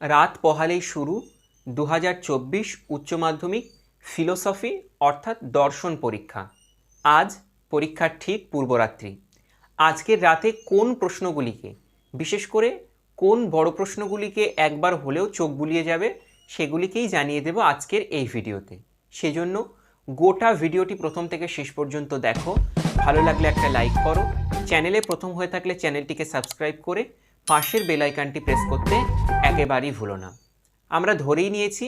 রাত পহালেই শুরু দু হাজার চব্বিশ উচ্চ মাধ্যমিক ফিলোসফি, অর্থাৎ দর্শন পরীক্ষা। আজ পরীক্ষার ঠিক পূর্বরাত্রি। আজকের রাতে কোন প্রশ্নগুলিকে, বিশেষ করে কোন বড় প্রশ্নগুলিকে একবার হলেও চোখ বুলিয়ে যাবে, সেগুলিকেই জানিয়ে দেব আজকের এই ভিডিওতে। সেজন্য গোটা ভিডিওটি প্রথম থেকে শেষ পর্যন্ত দেখো। ভালো লাগলে একটা লাইক করো। চ্যানেলে প্রথম হয়ে থাকলে চ্যানেলটিকে সাবস্ক্রাইব করে পাশের বেল আইকনটি প্রেস করতে একেবারেই ভুলো না। আমরা ধরেই নিয়েছি,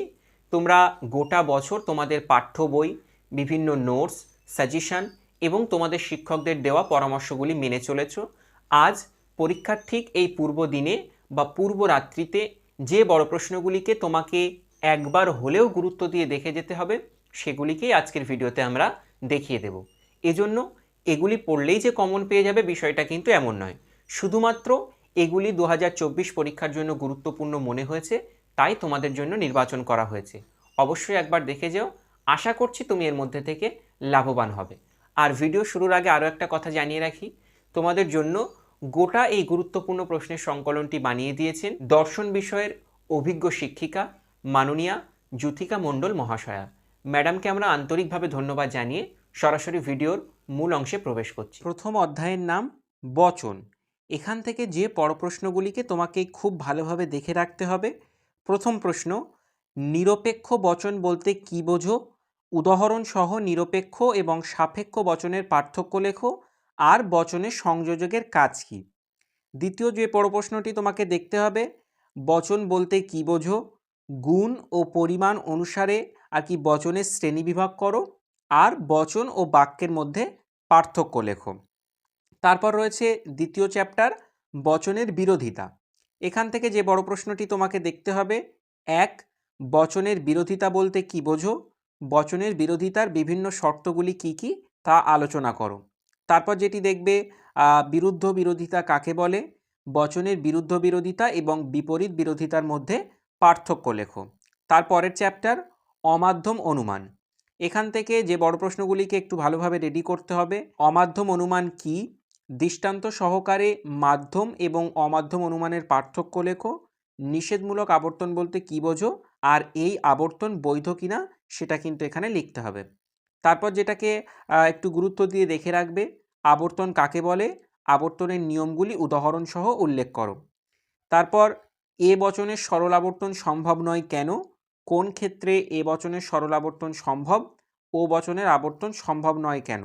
তোমরা গোটা বছর তোমাদের পাঠ্য বই, বিভিন্ন নোটস সাজেশন এবং তোমাদের শিক্ষকদের দেওয়া পরামর্শগুলি মেনে চলেছ। আজ পরীক্ষার ঠিক এই পূর্ব দিনে বা পূর্ব রাত্রিতে যে বড় প্রশ্নগুলিকে তোমাকে একবার হলেও গুরুত্ব দিয়ে দেখে যেতে হবে, সেগুলিকেই আজকের ভিডিওতে আমরা দেখিয়ে দেব। এজন্য এগুলি পড়লেই যে কমন পেয়ে যাবে বিষয়টা কিন্তু এমন নয়। শুধুমাত্র এগুলি দু হাজার চব্বিশ পরীক্ষার জন্য গুরুত্বপূর্ণ মনে হয়েছে, তাই তোমাদের জন্য নির্বাচন করা হয়েছে। অবশ্যই একবার দেখে যেও, আশা করছি তুমি এর মধ্যে থেকে লাভবান হবে। আর ভিডিও শুরুর আগে আরও একটা কথা জানিয়ে রাখি, তোমাদের জন্য গোটা এই গুরুত্বপূর্ণ প্রশ্নের সংকলনটি বানিয়ে দিয়েছেন দর্শন বিষয়ের অভিজ্ঞ শিক্ষিকা মাননীয়া জ্যোতিকা মণ্ডল মহাশয়া। ম্যাডামকে আমরা আন্তরিকভাবে ধন্যবাদ জানিয়ে সরাসরি ভিডিওর মূল অংশে প্রবেশ করছি। প্রথম অধ্যায়ের নাম বচন। এখান থেকে যে পর প্রশ্নগুলিকে তোমাকে খুব ভালোভাবে দেখে রাখতে হবে। প্রথম প্রশ্ন, নিরপেক্ষ বচন বলতে কি বোঝো? উদাহরণসহ নিরপেক্ষ এবং সাপেক্ষ বচনের পার্থক্য লেখো। আর বচনের সংযোজকের কাজ কি? দ্বিতীয় যে পর প্রশ্নটি তোমাকে দেখতে হবে, বচন বলতে কি বোঝো? গুণ ও পরিমাণ অনুসারে আর কি বচনের শ্রেণীবিভাগ করো। আর বচন ও বাক্যের মধ্যে পার্থক্য লেখো। তারপর রয়েছে দ্বিতীয় চ্যাপ্টার, বচনের বিরোধিতা। এখান থেকে যে বড় প্রশ্নটি তোমাকে দেখতে হবে, এক, বচনের বিরোধিতা বলতে কি বোঝো? বচনের বিরোধিতার বিভিন্ন শর্তগুলি কি কি? তা আলোচনা করো। তারপর যেটি দেখবে বিরুদ্ধ বিরোধিতা কাকে বলে? বচনের বিরুদ্ধ বিরোধিতা এবং বিপরীত বিরোধিতার মধ্যে পার্থক্য লেখো। তারপরের চ্যাপ্টার, অমাধ্যম অনুমান। এখান থেকে যে বড় প্রশ্নগুলিকে একটু ভালোভাবে রেডি করতে হবে, অমাধ্যম অনুমান কি? দৃষ্টান্ত সহকারে মাধ্যম এবং অমাধ্যম অনুমানের পার্থক্য লেখো, নিষেধমূলক আবর্তন বলতে কি বোঝো, আর এই আবর্তন বৈধ কিনা সেটা কিন্তু এখানে লিখতে হবে। তারপর যেটাকে একটু গুরুত্ব দিয়ে দেখে রাখবে, আবর্তন কাকে বলে, আবর্তনের নিয়মগুলি উদাহরণসহ উল্লেখ করো। তারপর, এ বচনের সরল আবর্তন সম্ভব নয় কেন, কোন ক্ষেত্রে এ বচনের সরল আবর্তন সম্ভব, ও বচনের আবর্তন সম্ভব নয় কেন।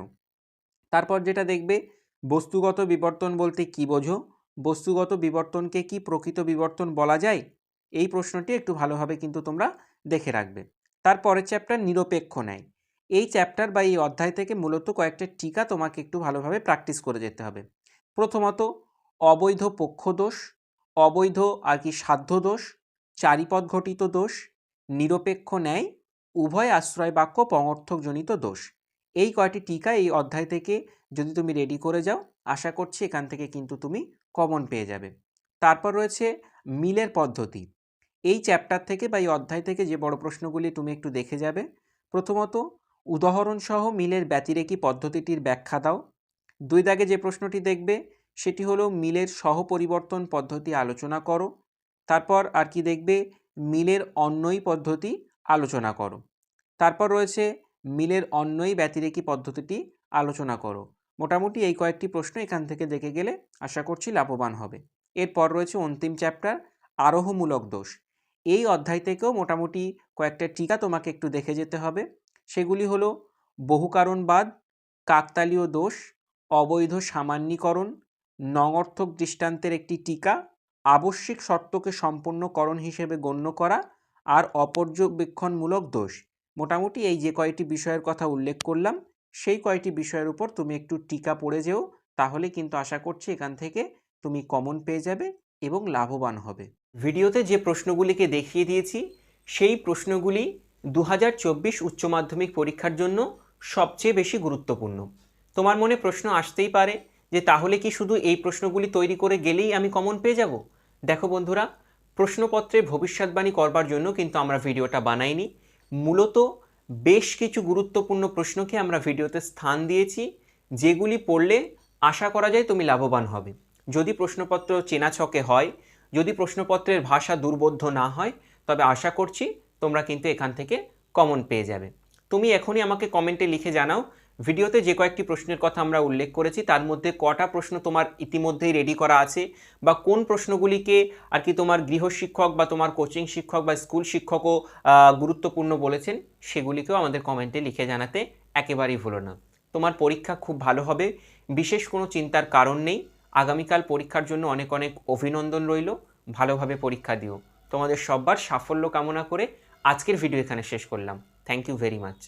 তারপর যেটা দেখবে বস্তুগত বিবর্তন বলতে কি বোঝো? বস্তুগত বিবর্তনকে কি প্রকৃত বিবর্তন বলা যায়? এই প্রশ্নটি একটু ভালোভাবে কিন্তু তোমরা দেখে রাখবে। তারপরের চ্যাপ্টার নিরপেক্ষ ন্যায়। এই চ্যাপ্টার বা এই অধ্যায় থেকে মূলত কয়েকটা টিকা তোমাকে একটু ভালোভাবে প্র্যাকটিস করে যেতে হবে। প্রথমত, অবৈধ পক্ষদোষ অবৈধ আর কি সাধ্য দোষ, চারিপদ ঘটিত দোষ, নিরপেক্ষ ন্যায়, উভয় আশ্রয় বাক্য পঙর্থকজনিত দোষ। এই কয়টি টিকা এই অধ্যায় থেকে যদি তুমি রেডি করে যাও, আশা করছি এখান থেকে কিন্তু তুমি কমন পেয়ে যাবে। তারপর রয়েছে মিলের পদ্ধতি। এই চ্যাপ্টার থেকে বা এই অধ্যায় থেকে যে বড় প্রশ্নগুলি তুমি একটু দেখে যাবে, প্রথমত উদাহরণসহ মিলের ব্যতিরেকি পদ্ধতিটির ব্যাখ্যা দাও। দুই দাগে যে প্রশ্নটি দেখবে, সেটি হলো মিলের সহপরিবর্তন পদ্ধতি আলোচনা করো। তারপর আর কি দেখবে, মিলের অন্যই পদ্ধতি আলোচনা করো। তারপর রয়েছে মিলের অন্যই ব্যতিরেকি পদ্ধতিটি আলোচনা করো। মোটামুটি এই কয়েকটি প্রশ্ন এখান থেকে দেখে গেলে আশা করছি লাভবান হবে। এরপর রয়েছে অন্তিম চ্যাপ্টার, আরোহমূলক দোষ। এই অধ্যায় থেকেও মোটামুটি কয়েকটা টিকা তোমাকে একটু দেখে যেতে হবে। সেগুলি হলো বহুকারণবাদ, কাকতালীয় দোষ, অবৈধ সামান্যীকরণ, নঙর্থক দৃষ্টান্তের একটি টিকা, আবশ্যিক শর্তকে সম্পূর্ণকরণ হিসেবে গণ্য করা, আর অপর্যবেক্ষণমূলক দোষ। মোটামুটি এই যে কয়টি বিষয়ের কথা উল্লেখ করলাম, সেই কয়টি বিষয়ের উপর তুমি একটু টিকা পড়ে যেও, তাহলে কিন্তু আশা করছি এখান থেকে তুমি কমন পেয়ে যাবে এবং লাভবান হবে। ভিডিওতে যে প্রশ্নগুলিকে দেখিয়ে দিয়েছি, সেই প্রশ্নগুলি দু হাজার চব্বিশ উচ্চ মাধ্যমিক পরীক্ষার জন্য সবচেয়ে বেশি গুরুত্বপূর্ণ। তোমার মনে প্রশ্ন আসতেই পারে যে তাহলে কি শুধু এই প্রশ্নগুলি তৈরি করে গেলেই আমি কমন পেয়ে যাব? দেখো বন্ধুরা, প্রশ্নপত্রে ভবিষ্যৎবাণী করবার জন্য কিন্তু আমরা ভিডিওটা বানাইনি। মূলত বেশ কিছু গুরুত্বপূর্ণ প্রশ্নকে আমরা ভিডিওতে স্থান দিয়েছি, যেগুলি পড়লে আশা করা যায় তুমি লাভবান হবে। যদি প্রশ্নপত্র চেনা ছকে হয়, যদি প্রশ্নপত্রের ভাষা দুর্বোধ্য না হয়, তবে আশা করছি তোমরা কিন্তু এখান থেকে কমন পেয়ে যাবে। তুমি এখনই আমাকে কমেন্টে লিখে জানাও ভিডিওতে যে কয়েকটি প্রশ্নের কথা আমরা উল্লেখ করেছি, তার মধ্যে কটা প্রশ্ন তোমার ইতিমধ্যেই রেডি করা আছে বা কোন প্রশ্নগুলিকে আর কি তোমার গৃহশিক্ষক বা তোমার কোচিং শিক্ষক বা স্কুল শিক্ষকও গুরুত্বপূর্ণ বলেছেন, সেগুলিকেও আমাদের কমেন্টে লিখে জানাতে একেবারেই ভুলো না। তোমার পরীক্ষা খুব ভালো হবে, বিশেষ কোনো চিন্তার কারণ নেই, আগামীকাল পরীক্ষার জন্য অনেক অনেক অভিনন্দন রইল, ভালোভাবে পরীক্ষা দিও। তোমাদের সব্বার সাফল্য কামনা করে আজকের ভিডিও এখানে শেষ করলাম। Thank you very much